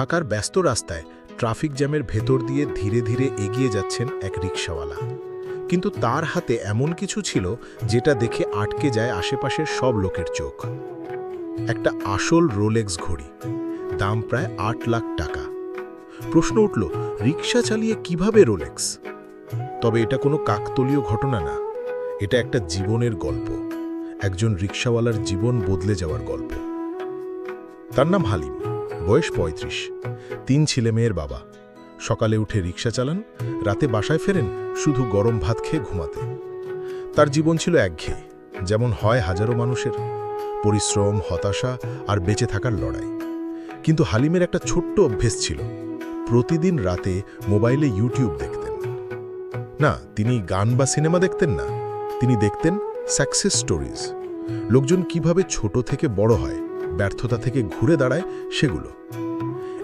ঢাকার ব্যস্ত রাস্তায় ট্রাফিক জ্যামের ভেতর দিয়ে ধীরে ধীরে এগিয়ে যাচ্ছেন এক রিক্সাওয়ালা কিন্তু তার হাতে এমন কিছু ছিল যেটা দেখে আটকে যায় আশেপাশের সব লোকের চোখ। একটা আসল রোলেক্স ঘড়ি, দাম প্রায় আট লাখ টাকা। প্রশ্ন উঠল রিক্সা চালিয়ে কীভাবে রোলেক্স? তবে এটা কোনো কাকতলীয় ঘটনা না, এটা একটা জীবনের গল্প, একজন রিক্সাওয়ালার জীবন বদলে যাওয়ার গল্প। তার নাম হালিম। বয়স ৩৫ তিন ছেলে মেয়ের বাবা। সকালে উঠে রিক্সা চালান, রাতে বাসায় ফেরেন শুধু গরম ভাত খেয়ে ঘুমাতে। তার জীবন ছিল একঘেয়ে, যেমন হয় হাজারো মানুষের। পরিশ্রম, হতাশা আর বেঁচে থাকার লড়াই। কিন্তু হালিমের একটা ছোট্ট অভ্যেস ছিল, প্রতিদিন রাতে মোবাইলে ইউটিউব দেখতেন। না, তিনি গান বা সিনেমা দেখতেন না, তিনি দেখতেন সাকসেস স্টোরিজ। লোকজন কীভাবে ছোট থেকে বড় হয় ব্যর্থতা থেকে ঘুরে দাঁড়ায় সেগুলো।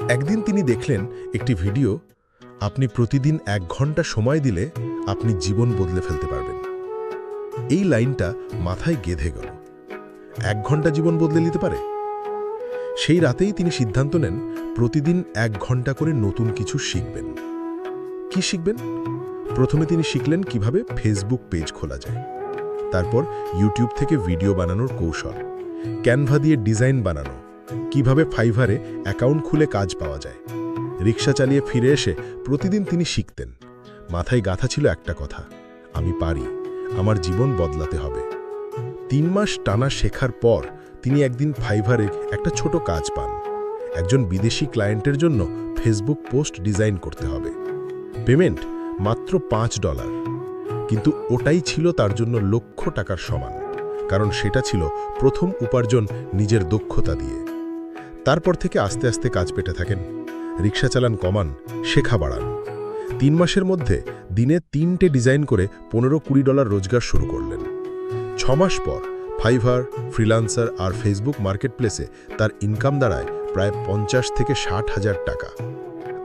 একদিন তিনি দেখলেন একটি ভিডিও, আপনি প্রতিদিন এক ঘণ্টা সময় দিলে আপনি জীবন বদলে ফেলতে পারবেন। এই লাইনটা মাথায় গেঁধে গেল। এক ঘণ্টা জীবন বদলে নিতে পারে? সেই রাতেই তিনি সিদ্ধান্ত নেন, প্রতিদিন এক ঘণ্টা করে নতুন কিছু শিখবেন। কি শিখবেন? প্রথমে তিনি শিখলেন কীভাবে ফেসবুক পেজ খোলা যায়। তারপর ইউটিউব থেকে ভিডিও বানানোর কৌশল। ক্যানভা দিয়ে ডিজাইন বানানো। কীভাবে ফাইভারে অ্যাকাউন্ট খুলে কাজ পাওয়া যায়। রিক্সা চালিয়ে ফিরে এসে প্রতিদিন তিনি শিখতেন। মাথায় গাথা ছিল একটা কথা, আমি পারি, আমার জীবন বদলাতে হবে। তিন মাস টানা শেখার পর তিনি একদিন ফাইভারে একটা ছোট কাজ পান। একজন বিদেশি ক্লায়েন্টের জন্য ফেসবুক পোস্ট ডিজাইন করতে হবে। পেমেন্ট মাত্র পাঁচ ডলার। কিন্তু ওটাই ছিল তার জন্য লক্ষ টাকার সমান। কারণ সেটা ছিল প্রথম উপার্জন নিজের দক্ষতা দিয়ে। তারপর থেকে আস্তে আস্তে কাজ পেতে থাকেন। রিক্সা চালান কমান, শেখা বাড়ান। তিন মাসের মধ্যে দিনে তিনটে ডিজাইন করে পনেরো কুড়ি ডলার রোজগার শুরু করলেন। ছ মাস পর ফাইভার, ফ্রিলান্সার আর ফেসবুক মার্কেটপ্লেসে তার ইনকাম দাঁড়ায় প্রায় পঞ্চাশ থেকে ষাট হাজার টাকা।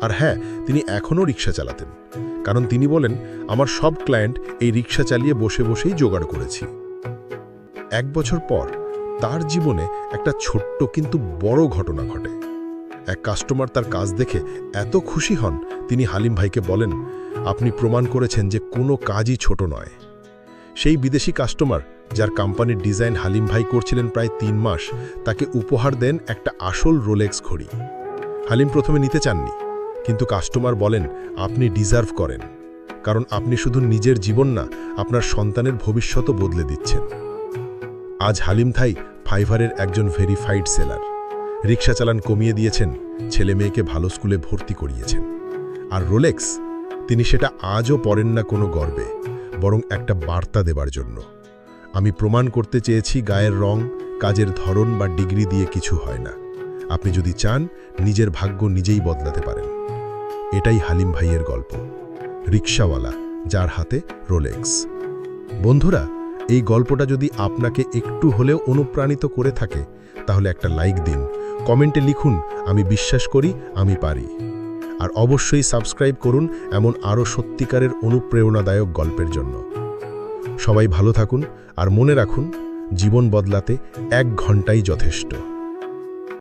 আর হ্যাঁ তিনি এখনও রিক্সা চালাতেন। কারণ তিনি বলেন, আমার সব ক্লায়েন্ট এই রিক্সা চালিয়ে বসে বসেই জোগাড় করেছি। এক বছর পর তার জীবনে একটা ছোট্ট কিন্তু বড় ঘটনা ঘটে। এক কাস্টমার তার কাজ দেখে এত খুশি হন, তিনি হালিম ভাইকে বলেন, আপনি প্রমাণ করেছেন যে কোনো কাজই ছোট নয়। সেই বিদেশি কাস্টমার যার কোম্পানির ডিজাইন হালিম ভাই করছিলেন প্রায় তিন মাস, তাকে উপহার দেন একটা আসল রোলেক্স ঘড়ি। হালিম প্রথমে নিতে চাননি, কিন্তু কাস্টমার বলেন, আপনি ডিজার্ভ করেন, কারণ আপনি শুধু নিজের জীবন না, আপনার সন্তানের ভবিষ্যতও বদলে দিচ্ছেন। আজ হালিম থাই ফাইভারের একজন ভেরিফাইড সেলার রিক্সা চালান কমিয়ে দিয়েছেন, ছেলে মেয়েকে ভালো স্কুলে ভর্তি করিয়েছেন। আর রোলেক্স তিনি সেটা আজও পড়েন না কোনো গর্বে, বরং একটা বার্তা দেবার জন্য। আমি প্রমাণ করতে চেয়েছি গায়ের রং, কাজের ধরন বা ডিগ্রি দিয়ে কিছু হয় না। আপনি যদি চান, নিজের ভাগ্য নিজেই বদলাতে পারেন। এটাই হালিম ভাইয়ের গল্প। রিক্সাওয়ালা যার হাতে রোলেক্স বন্ধুরা এই গল্পটা যদি আপনাকে একটু হলেও অনুপ্রাণিত করে থাকে, তাহলে একটা লাইক দিন। কমেন্টে লিখুন, আমি বিশ্বাস করি, আমি পারি। আর অবশ্যই সাবস্ক্রাইব করুন এমন আরও সত্যিকারের অনুপ্রেরণাদায়ক গল্পের জন্য। সবাই ভালো থাকুন, আর মনে রাখুন, জীবন বদলাতে এক ঘন্টাই যথেষ্ট।